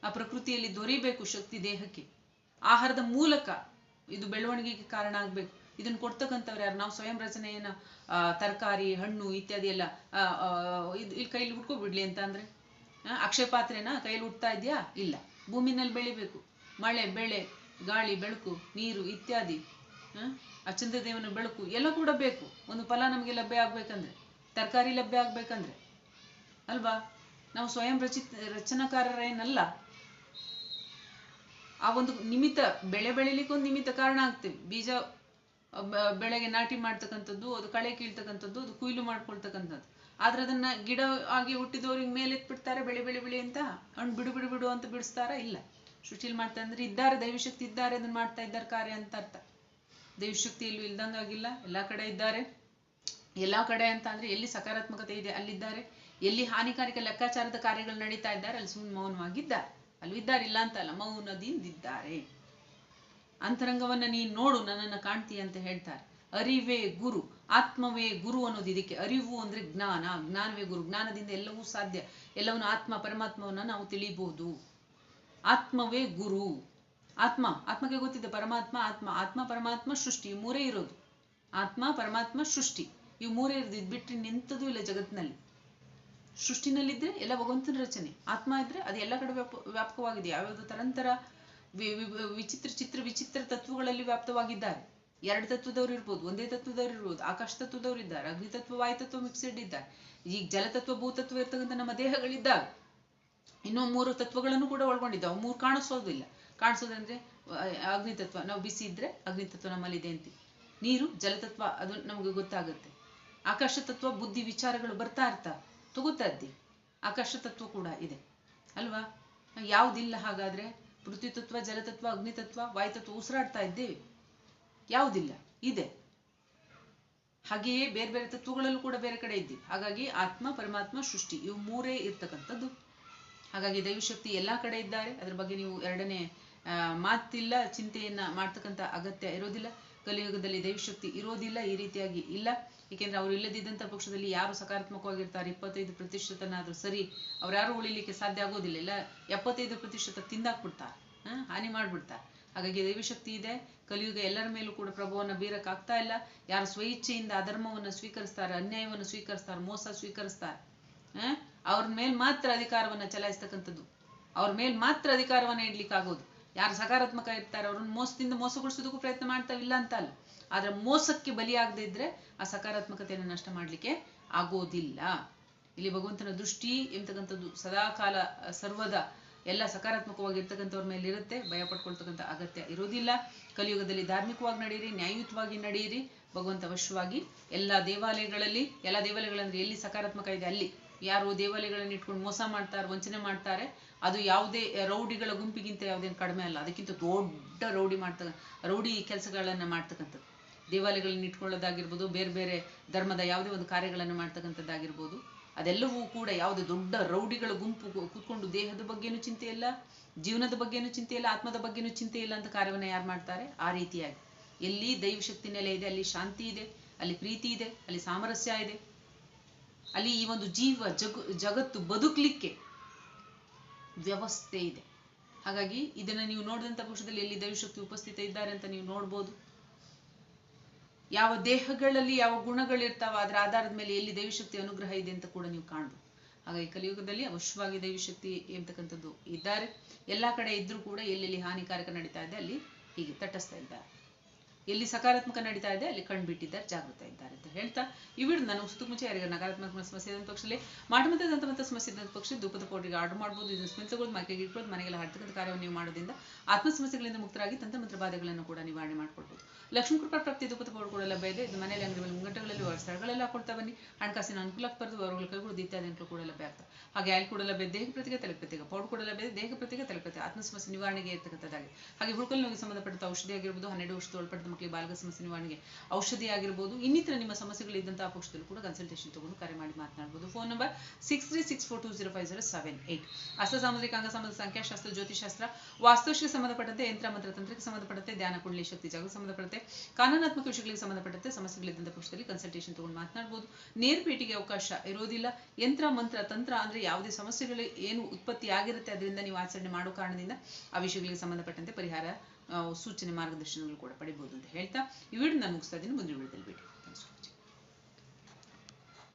ಆ ಪ್ರಕೃತಿಯಲ್ಲಿ ದೊರಿಬೇಕು ಶಕ್ತಿ ದೇಹಕ್ಕೆ. ಆಹಾರದ ಮೂಲಕ ಇದು ಬೆಳವಣಿಗೆಗೆ ಕಾರಣ ಆಗ್ಬೇಕು. ಇದನ್ನ ಕೊಡ್ತಕ್ಕಂಥವ್ರು ಯಾರು? ನಾವು ಸ್ವಯಂ ರಚನೆಯನ್ನ ತರಕಾರಿ ಹಣ್ಣು ಇತ್ಯಾದಿ ಎಲ್ಲ ಇದು ಇಲ್ಲಿ ಕೈಲಿ ಹುಡ್ಕೊಬಿಡ್ಲಿ ಅಂತ ಅಂದ್ರೆ? ಆ, ಅಕ್ಷಯ ಪಾತ್ರೆನ ಕೈಲಿ ಉಟ್ತಾ ಇದೆಯಾ? ಇಲ್ಲ. ಭೂಮಿನಲ್ಲಿ ಬೆಳಿಬೇಕು. ಮಳೆ ಬೆಳೆ ಗಾಳಿ ಬೆಳಕು ನೀರು ಇತ್ಯಾದಿ. ಆ, ಚಂದ್ರದೇವನ ಬೆಳಕು ಎಲ್ಲ ಕೂಡ ಬೇಕು. ಒಂದು ಫಲ ನಮಗೆ ಲಭ್ಯ ಆಗ್ಬೇಕಂದ್ರೆ ತರಕಾರಿ ಲಭ್ಯ ಆಗ್ಬೇಕಂದ್ರೆ. ಅಲ್ವಾ? ನಾವು ಸ್ವಯಂ ರಚಿತ ರಚನಾಕಾರರೇನಲ್ಲ. ಆ ಒಂದು ನಿಮಿತ್ತ ಬೆಳೆ ಬೆಳಿಲಿಕ್ಕೆ ಒಂದು ನಿಮಿತ್ತ ಕಾರಣ ಆಗ್ತೇವೆ. ಬೀಜ ಬೆಳೆಗೆ ನಾಟಿ ಮಾಡ್ತಕ್ಕಂಥದ್ದು ಅದು ಕಳೆ ಕೀಳ್ತಕ್ಕಂಥದ್ದು ಅದು ಕುಯ್ಲು ಮಾಡ್ಕೊಳ್ತಕ್ಕಂಥದ್ದು. ಆದ್ರೆ ಅದನ್ನ ಗಿಡ ಆಗಿ ಹುಟ್ಟಿದವ್ರಿಗೆ ಮೇಲೆತ್ಬಿಡ್ತಾರೆ ಬೆಳೆ ಬೆಳೆ ಬೆಳೆ ಅಂತ? ಅವ್ನು ಬಿಡು ಬಿಡು ಬಿಡು ಅಂತ ಬಿಡಿಸ್ತಾರ? ಇಲ್ಲ. ಸುಶೀಲ್ ಮಾಡ್ತಾ ಅಂದ್ರೆ ಇದ್ದಾರೆ ದೈವಶಕ್ತಿ ಇದ್ದಾರೆ ಅದನ್ನ ಮಾಡ್ತಾ ಇದ್ದಾರೆ ಕಾರ್ಯ ಅಂತ ಅರ್ಥ. ದೈವಶಕ್ತಿ ಎಲ್ಲೂ ಇಲ್ದಂಗಾಗಿಲ್ಲ ಎಲ್ಲ ಕಡೆ ಇದ್ದಾರೆ. ಎಲ್ಲಾ ಕಡೆ ಅಂತ ಅಂದ್ರೆ ಎಲ್ಲಿ ಸಕಾರಾತ್ಮಕತೆ ಇದೆ ಅಲ್ಲಿದ್ದಾರೆ. ಎಲ್ಲಿ ಹಾನಿಕಾರಕ ಲೆಕ್ಕಾಚಾರದ ಕಾರ್ಯಗಳು ನಡೀತಾ ಇದ್ದಾರೆ, ಅಲ್ಲಿ ಸುಮ್ಮನೆ ಮೌನವಾಗಿದ್ದಾರೆ. ಅಲ್ಲೂ ಇದ್ದಾರೆ, ಇಲ್ಲ ಅಂತ ಅಲ್ಲ, ಮೌನದಿಂದಿದ್ದಾರೆ. ಅಂತರಂಗವನ್ನ ನೀನ್ ನೋಡು, ನನ್ನನ್ನ ಕಾಣ್ತೀಯ ಅಂತ ಹೇಳ್ತಾರೆ. ಅರಿವೇ ಗುರು, ಆತ್ಮವೇ ಗುರು ಅನ್ನೋದು ಇದಕ್ಕೆ. ಅರಿವು ಅಂದ್ರೆ ಜ್ಞಾನ. ಜ್ಞಾನವೇ ಗುರು. ಜ್ಞಾನದಿಂದ ಎಲ್ಲವೂ ಸಾಧ್ಯ. ಎಲ್ಲವನ್ನು ಆತ್ಮ, ಪರಮಾತ್ಮವನ್ನ ನಾವು ತಿಳಿಬಹುದು ಆತ್ಮವೇ ಗುರು. ಆತ್ಮ, ಆತ್ಮಕ್ಕೆ ಗೊತ್ತಿದೆ, ಪರಮಾತ್ಮ, ಆತ್ಮ ಆತ್ಮ, ಪರಮಾತ್ಮ, ಸೃಷ್ಟಿ, ಇವು ಮೂರೇ ಇರೋದು. ಆತ್ಮ, ಪರಮಾತ್ಮ, ಸೃಷ್ಟಿ, ಇವು ಮೂರೇ ಇರೋದು. ಇದು ಬಿಟ್ಟರೆ ನಿಂತದೂ ಇಲ್ಲ ಜಗತ್ತಿನಲ್ಲಿ. ಸೃಷ್ಟಿನಲ್ಲಿದ್ರೆ ಎಲ್ಲ ಭಗವಂತನ ರಚನೆ. ಆತ್ಮ ಇದ್ರೆ ಅದು ಎಲ್ಲ ಕಡೆ ವ್ಯಾಪ, ವ್ಯಾಪಕವಾಗಿದೆ. ಯಾವ್ಯಾವುದು ತರಂತರ ವಿಚಿತ್ರ, ಚಿತ್ರ, ವಿಚಿತ್ರ ತತ್ವಗಳಲ್ಲಿ ವ್ಯಾಪ್ತವಾಗಿದ್ದಾರೆ. ಎರಡು ತತ್ವದವ್ರು ಇರ್ಬೋದು, ಒಂದೇ ತತ್ವದವ್ರು ಇರ್ಬೋದು, ಆಕಾಶ ತತ್ವದವ್ರು ಇದ್ದಾರೆ, ಅಗ್ನಿ ತತ್ವ, ವಾಯು ತತ್ವ ಮಿಕ್ಸೆಡ್ ಇದ್ದಾರೆ. ಈಗ ಜಲತತ್ವ ಭೂತತ್ವ ಇರ್ತಕ್ಕಂಥ ನಮ್ಮ ದೇಹಗಳಿದ್ದಾವೆ. ಇನ್ನೂ ಮೂರು ತತ್ವಗಳನ್ನು ಕೂಡ ಒಳಗೊಂಡಿದ್ದಾವೆ. ಮೂರು ಕಾಣಿಸೋದಿಲ್ಲ. ಕಾಣಿಸೋದಂದ್ರೆ ಅಗ್ನಿತತ್ವ. ಅಗ್ನಿ ತತ್ವ ನಾವು ಬಿಸಿ ಇದ್ರೆ ಅಗ್ನಿತತ್ವ ನಮ್ಮಲ್ಲಿದೆ ಅಂತ. ನೀರು, ಜಲತತ್ವ, ಅದು ನಮಗೆ ಗೊತ್ತಾಗುತ್ತೆ. ಆಕಾಶ ತತ್ವ, ಬುದ್ಧಿ, ವಿಚಾರಗಳು ಬರ್ತಾ ಇರ್ತಾ ತಗೋತಾ ಇದ್ದಿ. ಆಕಾಶ ತತ್ವ ಕೂಡ ಇದೆ. ಅಲ್ವಾ? ಯಾವುದಿಲ್ಲ ಹಾಗಾದ್ರೆ ಪೃಥ್ವಿ ತತ್ವ ಜಲತತ್ವ ಅಗ್ನಿ ತತ್ವ, ವಾಯು ತತ್ವ ಉಸಿರಾಡ್ತಾ ಇದ್ದೇವೆ. ಯಾವುದಿಲ್ಲ, ಇದೆ. ಹಾಗೆಯೇ ಬೇರೆ ಬೇರೆ ತತ್ವಗಳಲ್ಲೂ ಕೂಡ ಬೇರೆ ಕಡೆ ಇದ್ದೀವಿ. ಹಾಗಾಗಿ ಆತ್ಮ, ಪರಮಾತ್ಮ, ಸೃಷ್ಟಿ, ಇವು ಮೂರೇ ಇರ್ತಕ್ಕಂಥದ್ದು. ಹಾಗಾಗಿ ದೈವಶಕ್ತಿ ಎಲ್ಲಾ ಕಡೆ ಇದ್ದಾರೆ. ಅದ್ರ ಬಗ್ಗೆ ನೀವು ಎರಡನೇ ಮಾತಿಲ್ಲ, ಚಿಂತೆಯನ್ನ ಮಾಡ್ತಕ್ಕಂಥ ಅಗತ್ಯ ಇರೋದಿಲ್ಲ. ಕಲಿಯುಗದಲ್ಲಿ ದೈವಶಕ್ತಿ ಇರೋದಿಲ್ಲ, ಈ ರೀತಿಯಾಗಿ ಇಲ್ಲ. ಏಕೆಂದ್ರೆ ಅವ್ರು ಇಲ್ಲದಿದ್ದಂಥ ಪಕ್ಷದಲ್ಲಿ ಯಾರು ಸಕಾರಾತ್ಮಕವಾಗಿರ್ತಾರೆ? ಇಪ್ಪತ್ತೈದು ಪ್ರತಿಶತನಾದ್ರೂ ಸರಿ, ಅವ್ರು ಯಾರು ಉಳಿಲಿಕ್ಕೆ ಸಾಧ್ಯ ಆಗೋದಿಲ್ಲ. ಇಲ್ಲ, ಎಪ್ಪತ್ತೈದು ಪ್ರತಿಶತ ತಿಂದಾಕ್ಬಿಡ್ತಾರೆ. ಹಾನಿ ಮಾಡ್ಬಿಡ್ತಾರೆ. ಹಾಗಾಗಿ ದೈವಶಕ್ತಿ ಇದೆ. ಕಲಿಯುಗ ಎಲ್ಲರ ಮೇಲೂ ಕೂಡ ಪ್ರಭುವನ್ನ ಬೀರಕ್ಕಾಗ್ತಾ ಇಲ್ಲ. ಯಾರು ಸ್ವಇಚ್ಛೆಯಿಂದ ಅಧರ್ಮವನ್ನು ಸ್ವೀಕರಿಸ್ತಾರೆ, ಅನ್ಯಾಯವನ್ನು ಸ್ವೀಕರಿಸ್ತಾರೆ, ಮೋಸ ಸ್ವೀಕರಿಸ್ತಾರೆ ಅವ್ರ ಮೇಲ್ ಮಾತ್ರ ಅಧಿಕಾರವನ್ನ ಚಲಾಯಿಸ್ತಕ್ಕಂಥದ್ದು. ಅವ್ರ ಮೇಲ್ ಮಾತ್ರ ಅಧಿಕಾರವನ್ನ ಇಡ್ಲಿಕ್ಕೆ ಆಗೋದು ಯಾರು ಸಕಾರಾತ್ಮಕ ಇರ್ತಾರೆ, ಅವ್ರನ್ನ ಮೋಸದಿಂದ ಮೋಸಗೊಳಿಸೋದಕ್ಕೂ ಪ್ರಯತ್ನ ಮಾಡ್ತಾವಿಲ್ಲ ಅಂತ ಅಲ್ಲ. ಆದ್ರೆ ಮೋಸಕ್ಕೆ ಬಲಿಯಾಗದೇ ಇದ್ರೆ ಆ ಸಕಾರಾತ್ಮಕತೆಯನ್ನು ನಷ್ಟ ಮಾಡ್ಲಿಕ್ಕೆ ಆಗೋದಿಲ್ಲ. ಇಲ್ಲಿ ಭಗವಂತನ ದೃಷ್ಟಿ ಎಂತಕ್ಕಂಥದ್ದು ಸದಾಕಾಲ ಸರ್ವದ ಎಲ್ಲ ಸಕಾರಾತ್ಮಕವಾಗಿರ್ತಕ್ಕಂಥವ್ರ ಮೇಲೆ ಇರುತ್ತೆ. ಭಯ ಪಡ್ಕೊಳ್ತಕ್ಕಂಥ ಅಗತ್ಯ ಇರೋದಿಲ್ಲ. ಕಲಿಯುಗದಲ್ಲಿ ಧಾರ್ಮಿಕವಾಗಿ ನಡೆಯಿರಿ, ನ್ಯಾಯಯುತವಾಗಿ ನಡೆಯಿರಿ. ಭಗವಂತ ಅವಶ್ಯವಾಗಿ ಎಲ್ಲ ದೇವಾಲಯಗಳಲ್ಲಿ, ಎಲ್ಲ ದೇವಾಲಯಗಳಂದ್ರೆ ಎಲ್ಲಿ ಸಕಾರಾತ್ಮಕ ಇದೆ ಅಲ್ಲಿ. ಯಾರು ದೇವಾಲಯಗಳನ್ನ ಇಟ್ಕೊಂಡು ಮೋಸ ಮಾಡ್ತಾರೆ, ವಂಚನೆ ಮಾಡ್ತಾರೆ, ಅದು ಯಾವುದೇ ರೌಡಿಗಳ ಗುಂಪಿಗಿಂತ ಯಾವುದೇನು ಕಡಿಮೆ ಅಲ್ಲ. ಅದಕ್ಕಿಂತ ದೊಡ್ಡ ರೌಡಿ ಮಾಡ್ತ ರೌಡಿ ಕೆಲಸಗಳನ್ನ ಮಾಡ್ತಕ್ಕಂಥದ್ದು. ದೇವಾಲಯಗಳನ್ನ ಇಟ್ಕೊಳ್ಳೋದಾಗಿರ್ಬೋದು, ಬೇರೆ ಬೇರೆ ಧರ್ಮದ ಯಾವುದೇ ಒಂದು ಕಾರ್ಯಗಳನ್ನು ಮಾಡ್ತಕ್ಕಂಥದ್ದಾಗಿರ್ಬೋದು, ಅದೆಲ್ಲವೂ ಕೂಡ ಯಾವುದೇ ದೊಡ್ಡ ರೌಡಿಗಳ ಗುಂಪು ಕೂತ್ಕೊಂಡು ದೇಹದ ಬಗ್ಗೆನೂ ಚಿಂತೆ ಇಲ್ಲ, ಜೀವನದ ಬಗ್ಗೆನೂ ಚಿಂತೆ ಇಲ್ಲ, ಆತ್ಮದ ಬಗ್ಗೆನೂ ಚಿಂತೆ ಇಲ್ಲ ಅಂತ ಕಾರ್ಯವನ್ನು ಯಾರು ಮಾಡ್ತಾರೆ? ಆ ರೀತಿಯಾಗಿ. ಎಲ್ಲಿ ದೈವಶಕ್ತಿ ನೆಲೆ ಇದೆ, ಅಲ್ಲಿ ಶಾಂತಿ ಇದೆ, ಅಲ್ಲಿ ಪ್ರೀತಿ ಇದೆ, ಅಲ್ಲಿ ಸಾಮರಸ್ಯ ಇದೆ. ಅಲ್ಲಿ ಈ ಒಂದು ಜೀವ ಜಗ, ಜಗತ್ತು ಬದುಕಲಿಕ್ಕೆ ವ್ಯವಸ್ಥೆ ಇದೆ. ಹಾಗಾಗಿ ಇದನ್ನ ನೀವು ನೋಡಿದಂಥ ಪಕ್ಷದಲ್ಲಿ ಎಲ್ಲಿ ದೈವಶಕ್ತಿ ಉಪಸ್ಥಿತ ಇದ್ದಾರೆ ಅಂತ ನೀವು ನೋಡ್ಬೋದು. ಯಾವ ದೇಹಗಳಲ್ಲಿ ಯಾವ ಗುಣಗಳಿರ್ತಾವ ಅದರ ಆಧಾರದ ಮೇಲೆ ಎಲ್ಲಿ ದೈವಶಕ್ತಿ ಅನುಗ್ರಹ ಇದೆ ಅಂತ ಕೂಡ ನೀವು ಕಾಣ್ಬೋದು. ಹಾಗಾಗಿ ಕಲಿಯುಗದಲ್ಲಿ ಅವಶ್ಯವಾಗಿ ದೈವಶಕ್ತಿ ಎಂತಕ್ಕಂಥದ್ದು ಇದ್ದಾರೆ. ಎಲ್ಲಾ ಕಡೆ ಇದ್ರೂ ಕೂಡ ಎಲ್ಲೆಲ್ಲಿ ಹಾನಿಕಾರಕ ನಡೀತಾ ಇದೆ ಅಲ್ಲಿ ಹೀಗೆ ತಟಸ್ತಾ ಇದ್ದಾರೆ. ಎಲ್ಲಿ ಸಕಾರಾತ್ಮಕ ನಡೀತಾ ಇದೆ, ಅಲ್ಲಿ ಕಂಡುಬಿಟ್ಟಿದ್ದಾರೆ ಜಾಗೃತ ಇದ್ದಾರೆ ಅಂತ ಹೇಳ್ತಾ ಈ ವಿಡಿಯೋ ನಾನು ಸುತ್ತ ಮುಂಚೆ ಯಾರಿಗೆ ನಕಾರಾತ್ಮಕ ಸಮಸ್ಯೆ ಇದ್ದಂಥ ಪಕ್ಷದಲ್ಲಿ ಮಾಡಮಂತ ದಂತಮಂತ ಸಮಸ್ಯೆ ಇದ್ದಂಥ ಪಕ್ಷ ಧೂಪದ ಪೌಡ್ರಿಗೆ ಆರ್ಡರ್ ಮಾಡ್ಬೋದು, ಇದನ್ನು ಸ್ಮೆಲ್ ತಗೊಳ್ಳೋದು ಮೈಕೆಗೆ ಇಟ್ಕೊಳ್ಳೋದು ಮನೆಗೆಲ್ಲ ಹರ್ತಕ್ಕಂಥ ಕಾರ್ಯವನ್ನು ನೀವು ಮಾಡೋದ್ರಿಂದ ಆತ್ಮ ಸಮಸ್ಯೆಗಳಿಂದ ಮುಕ್ತರಾಗಿ ತಂತ್ರಮಂತ್ರ ಬಾಧೆಗಳನ್ನು ಕೂಡ ನಿವಾರಣೆ ಮಾಡ್ಕೊಳ್ಬೋದು. ಲಕ್ಷ್ಮೀ ಕೃಪಾ ಪ್ರಾಪ್ತಿ ದುಃಖದ ಕೂಡ ಲಭ್ಯ ಇದೆ. ಮನೆಯಲ್ಲಿ ಅಂಗಡಿಗಳಲ್ಲಿ ಮುಂಗಟ್ಟಗಳಲ್ಲಿ ಸ್ಥಳಗಳಲ್ಲಿ ಹಾಕೊಳ್ತಾ ಬನ್ನಿ. ಹಣಕಾಸಿನ ಅನುಕೂಲಕ್ಕೆ ಬರೆದು ಅವರುಗಳ ಕೈಗಳು ಇತ್ಯಾದಿ ಅನುಕೂಲ ಕೂಡ ಲಭ್ಯ ಆಗ್ತದೆ ಹಾಗೆ ಆಯ್ಲ್ ಕೂಡ ಲಭ್ಯ, ದೇಹ ಪ್ರತಿಗೆ ತಲೆ ಪ್ರತಿಗೆ, ಪೌಡರ್ ಕೂಡ ಲಭ್ಯ, ದೇಹ ಪ್ರತಿಗೆ ತಲೆ ಪ್ರತಿಗೆ ಆತ್ಮ ಸಮಸ್ಯೆ ನಿವಾರಣೆಗೆ ಇರ್ತಕ್ಕಂಥದ್ದಾಗಿದೆ. ಹಾಗೆ ಹುಡುಕಲ್ ನೋವಿಗೆ ಸಂಬಂಧಪಟ್ಟ ಔಷಧಿ ಆಗಿರ್ಬೋದು, ಹನ್ನೆರಡು ವರ್ಷದ ಒಳಪಟ್ಟ ಮಕ್ಕಳಿಗೆ ಬಾಲಕ ಸಮಸ್ಯೆ ನಿವಾರಣೆಗೆ ಔಷಧಿ ಆಗಿರ್ಬೋದು, ಇನ್ನಿತರ ನಿಮ್ಮ ಸಮಸ್ಯೆಗಳು ಪಕ್ಷದಲ್ಲೂ ಕೂಡ ಕನ್ಸಲ್ಟೇಷನ್ ತಗೊಂಡು ಕರೆ ಮಾಡಿ ಮಾತನಾಡಬಹುದು phone number six three six four two zero five zero seven eight ಸಾಮುದ್ರಿಕ ಅಂಗ ಸಂಬಂಧ ಸಂಖ್ಯಾಶಾಸ್ತ್ರ ಜ್ಯೋತಿಶಾಸ್ತ್ರ ವಾಸ್ತುಶಿಗೆ ಸಂಬಂಧಪಟ್ಟಂತೆ, ಯಂತ್ರ, ಮಂತ್ರ, ತಂತ್ರಕ್ಕೆ ಸಂಬಂಧಪಟ್ಟಂತೆ, ಧ್ಯಾನ, ಕುಂಡಲಿ, ಶಕ್ತಿ ಜಾಗಕ್ಕೆ ಸಂಬಂಧಪಟ್ಟಂತೆ ಕಾನೂನಾತ್ಮಕ ವಿಷಯಗಳಿಗೆ ಸಂಬಂಧಪಟ್ಟಂತೆ ಸಮಸ್ಯೆಗಳಿದ್ದಂಥ ಪಕ್ಷದಲ್ಲಿ ಕನ್ಸಲ್ಟೇಷನ್ ತಗೊಂಡು ಮಾತನಾಡಬಹುದು ನೇರ ಭೇಟಿಗೆ ಅವಕಾಶ ಇರೋದಿಲ್ಲ. ಯಂತ್ರ, ಮಂತ್ರ, ತಂತ್ರ ಅಂದ್ರೆ ಯಾವುದೇ ಸಮಸ್ಯೆಗಳು ಏನು ಉತ್ಪತ್ತಿ ಆಗಿರುತ್ತೆ ಅದರಿಂದ ನೀವು ಆಚರಣೆ ಮಾಡೋ ಕಾರಣದಿಂದ ಆ ವಿಷಯಗಳಿಗೆ ಸಂಬಂಧಪಟ್ಟಂತೆ ಪರಿಹಾರ ಸೂಚನೆ ಮಾರ್ಗದರ್ಶನಗಳು ಕೂಡ ಪಡಿಬಹುದು ಅಂತ ಹೇಳ್ತಾ ಈ ವಿಡಿಯೋ ನಾನು ಮುಗಿಸ್ತಾ ಇದ್ದೀನಿ. ಮುಂದಿನ ವಿಡಿಯೋದಲ್ಲಿ ಭೇಟಿ.